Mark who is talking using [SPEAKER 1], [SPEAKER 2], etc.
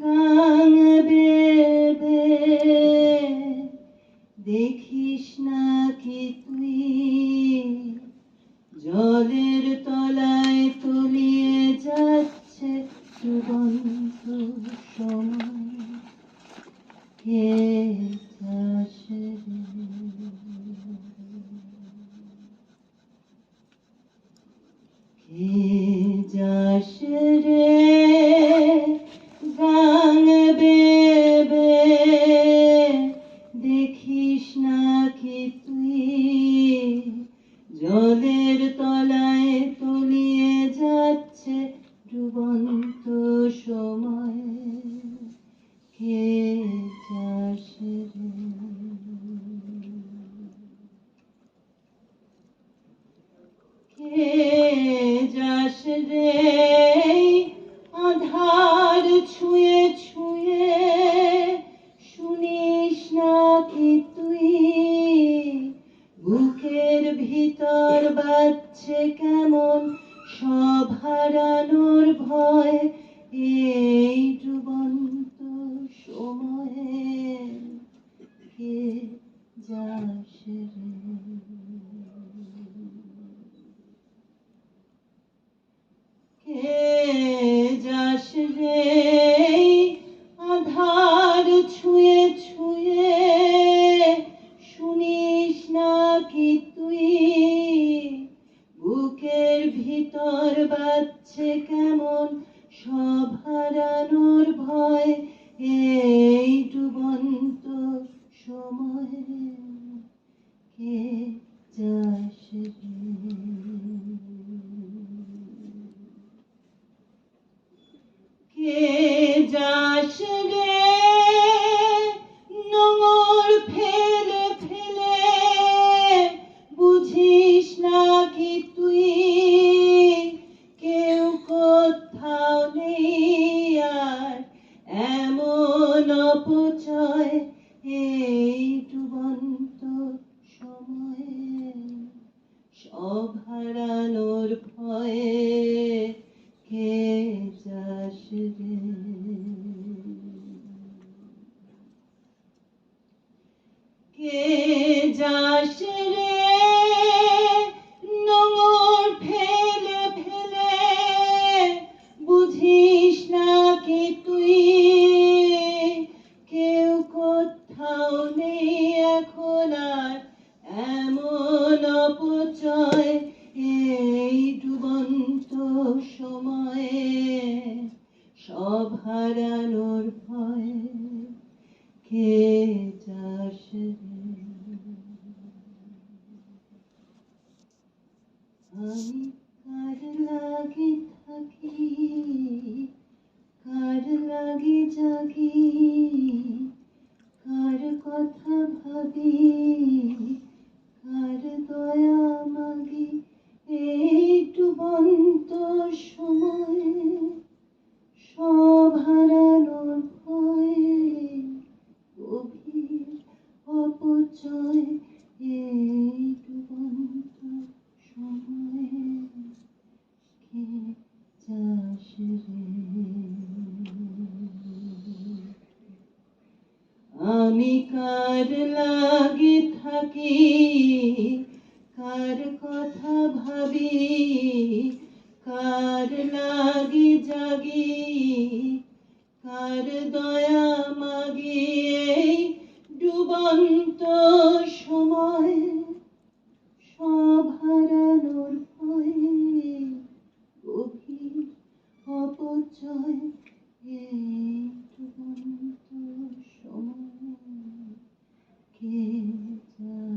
[SPEAKER 1] গান বেবে, দেখিস না কি তুই? জলের তলায় তলিয়ে যাচ্ছে ডুবন্ত সময়। কে যাসে কে ডুবন্ত সময় আধার ছুঁয়ে ছুঁয়ে শুনিস না কি তুই? বুকের ভিতর বাজছে কেমন সব হারানোর ভয় এই ডুবন্ত সময়ে। কে যাস কে যাস রে? আধার ছুঁয়ে ছুঁয়ে বুকের বাচ্চে কেমন সব হারানোর ভয় এই অপচয় এই ডুবন্ত সময়ে সব হারানোর ভয়ে কোথাও নেই এখন আর এমন অপচয়? এই ডুবন্ত সময়ে সব হারানোর ভয়, কে রে আমি কার লাগি থাকি, কার লাগি জাগি? কার কথা ভাবি। আমি কার লাগি থাকি, কার কথা ভাবি, কার লাগি জাগি, কার দয়া মাগি ডুবন্ত সময়, সব হারানোর ভয়ে গভীর অপচয়। You.